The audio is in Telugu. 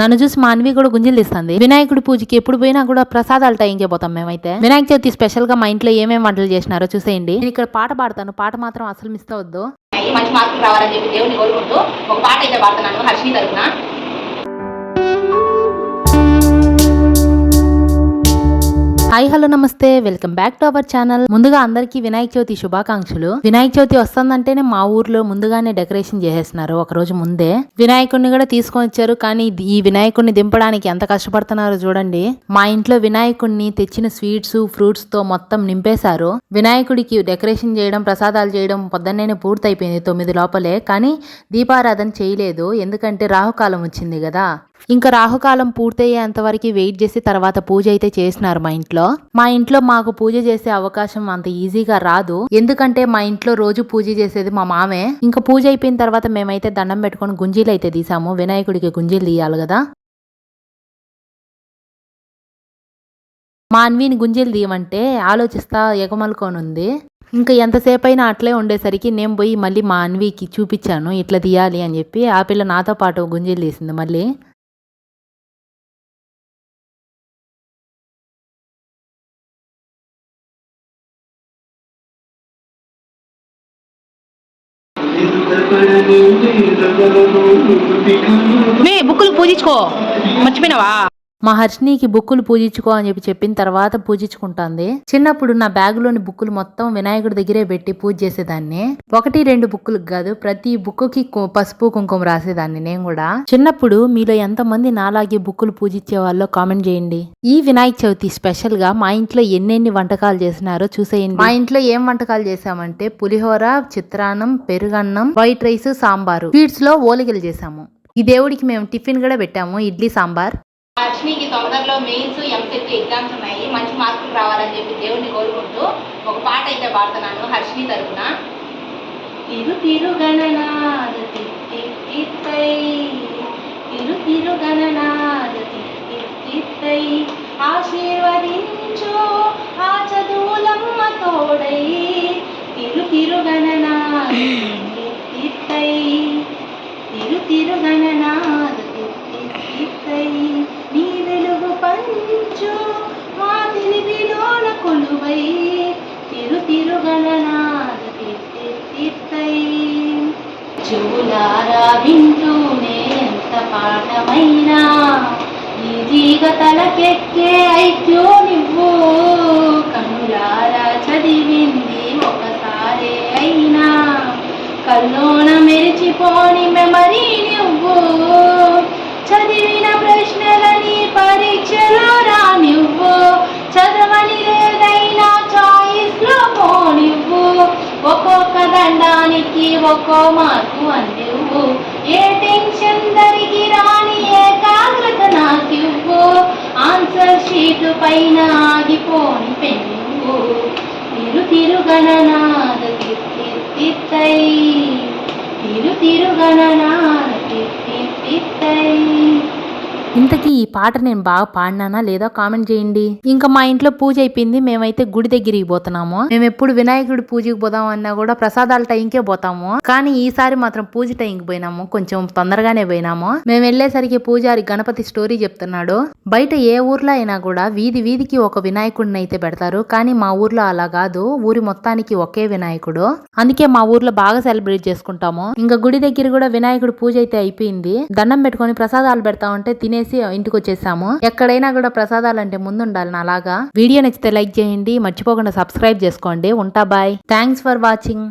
నన్ను చూసి మా అన్వి కూడా గుంజలు తీస్తుంది వినాయకుడి పూజకి ఎప్పుడు పోయినా కూడా ప్రసాదాలు టైంకే పోతాం మేమైతే. వినాయక చవితి స్పెషల్గా మా ఇంట్లో ఏమేమి వంటలు చేసినారో చూసేయండి. నేను ఇక్కడ పాట పాడతాను. పాట మాత్రం అసలు మిస్ అవద్దు మంచి మార్కులు రావాలని చెప్పి దేవుని కోరుకుంటూ ఒక పాట అయితే పాడుతున్నాను హర్షిని తరఫున హాయ్ హలో నమస్తే. Welcome back to our channel. ముందుగా అందరికీ వినాయక చవితి శుభాకాంక్షలు. వినాయక చవితి వస్తుందంటేనే మా ఊర్లో ముందుగానే డెకరేషన్ చేసేస్తున్నారు. ఒక రోజు ముందే. వినాయకుడిని కూడా తీసుకొని వచ్చారు కానీ ఈ వినాయకుడిని దింపడానికి ఎంత కష్టపడుతున్నారో చూడండి. మా ఇంట్లో వినాయకుడిని తెచ్చిన స్వీట్స్ ఫ్రూట్స్తో మొత్తం నింపేశారు. వినాయకుడికి డెకరేషన్ చేయడం ప్రసాదాలు చేయడం పొద్దున్నే పూర్తయిపోయింది తొమ్మిది లోపలే. కానీ దీపారాధన చేయలేదు. ఎందుకంటే రాహుకాలం వచ్చింది కదా. ఇంకా రాహుకాలం పూర్తయ్యేంత వరకు వెయిట్ చేసి తర్వాత పూజ అయితే చేసినారు మా ఇంట్లో. మా ఇంట్లో మాకు పూజ చేసే అవకాశం అంత ఈజీగా రాదు. ఎందుకంటే మా ఇంట్లో రోజు పూజ చేసేది మా మామే. ఇంకా పూజ అయిపోయిన తర్వాత మేమైతే దండం పెట్టుకొని గుంజీలు అయితే తీసాము. వినాయకుడికి గుంజీలు తీయాలి కదా. మా అన్విని గుంజీలు తీయమంటే ఆలోచిస్తా ఎగమలుకోనుంది. ఉంది ఇంకా ఎంతసేపు అయినా అట్లే ఉండేసరికి నేను పోయి మళ్ళీ మా అన్వికి చూపించాను. ఇట్లా తీయాలి అని చెప్పి ఆ పిల్ల నాతో పాటు గుంజీలు తీసింది మళ్ళీ. బుక్కులు పూజించుకో. మర్చిపోయినావా? మా హర్షినికి బుక్కులు పూజించుకో అని చెప్పి చెప్పిన తర్వాత పూజించుకుంటాంది. చిన్నప్పుడు నా బ్యాగులోని బుక్కులు మొత్తం వినాయకుడి దగ్గరే పెట్టి పూజ చేసేదాన్ని. ఒకటి రెండు బుక్కులకు కాదు ప్రతి బుక్కుకి కు- పసుపు కుంకుమ రాసేదాన్ని నేను కూడా. చిన్నప్పుడు మీలో ఎంతమంది నాలాగే బుక్కులు పూజించే వాళ్ళో కామెంట్ చేయండి. ఈ వినాయక చవితి స్పెషల్గా మా ఇంట్లో ఎన్నెన్ని వంటకాలు చేసినారో చూసేయండి. మా ఇంట్లో ఏం వంటకాలు చేసామంటే పులిహోర చిత్రాన్నం పెరుగన్నం వైట్ రైస్ సాంబారు. స్వీట్స్లో ఓలిగలు చేసాము ఈ దేవుడికి మేము టిఫిన్ కూడా పెట్టాము ఇడ్లీ సాంబార్. లక్ష్మికి తొందరలో మెయిన్స్ ఎంసెట్ ఎగ్జామ్స్ ఉన్నాయి. మంచి మార్కులు రావాలని చెప్పి దేవుణ్ణి కోరుకుంటూ ఒక పాట అయితే పాడుతున్నాను హర్షిని తరఫున ఇరు తిరు గణనాద తిత్తై తిరు తిరు తిత్తై ఆశీర్వదించు ఆ చదువులమ్మ తోడై. తిరు తిరుగణనాద తిత్తై తిరు తిరుగణనా తిత్తై నీ వెలుగు పంచు మా తెలివిలోన కొలువై తిరు తిరు గణనాద తిత్తై చెవులారా వింటూనే ఎంత పాఠమైనా ఈ జీగ తలకెక్కే ఐక్యో నువ్వు. కనులారా చదివింది ఒకసారే అయినా కల్లోన మెరిచిపోని మెమరీ నువ్వు. ఒక్కో మార్పు అందివ్వు ఏ టెన్షన్ దరిగి రాని ఏకాగ్రత నాకివ్వు? ఆన్సర్ షీట్ పైన ఆగిపోని పెన్నువ్వు తిరు తిరుగణనాద తిత్తై తిరు తిరుగణనాద ఇంతకీ ఈ పాట నేను బాగా పాడినానా లేదా కామెంట్ చేయండి. ఇంకా మా ఇంట్లో పూజ అయిపోయింది మేమైతే గుడి దగ్గరికి పోతున్నాము. మేము ఎప్పుడు వినాయకుడి పూజకి పోదాం అన్నా కూడా ప్రసాదాల టైంకే పోతాము. కానీ ఈసారి మాత్రం పూజ టైంకి పోయినాము కొంచెం తొందరగానే పోయినాము. మేము వెళ్ళేసరికి పూజారి గణపతి స్టోరీ చెప్తున్నాడు. బయట ఏ ఊర్లో అయినా కూడా వీధి వీధికి ఒక వినాయకుడిని అయితే పెడతారు. కానీ మా ఊర్లో అలా కాదు ఊరి మొత్తానికి ఒకే వినాయకుడు. అందుకే మా ఊర్లో బాగా సెలబ్రేట్ చేసుకుంటాము. ఇంకా గుడి దగ్గర కూడా వినాయకుడి పూజ అయితే అయిపోయింది. దండం పెట్టుకొని ప్రసాదాలు పెడతా ఉంటే తినేసి ఇంటికి వచ్చేసాము ఎక్కడైనా కూడా ప్రసాదాలు అంటే ముందు ఉండాలి నా అలాగా వీడియో నచ్చితే లైక్ చేయండి. మర్చిపోకుండా సబ్స్క్రైబ్ చేసుకోండి. ఉంటా బాయ్. Thanks for watching.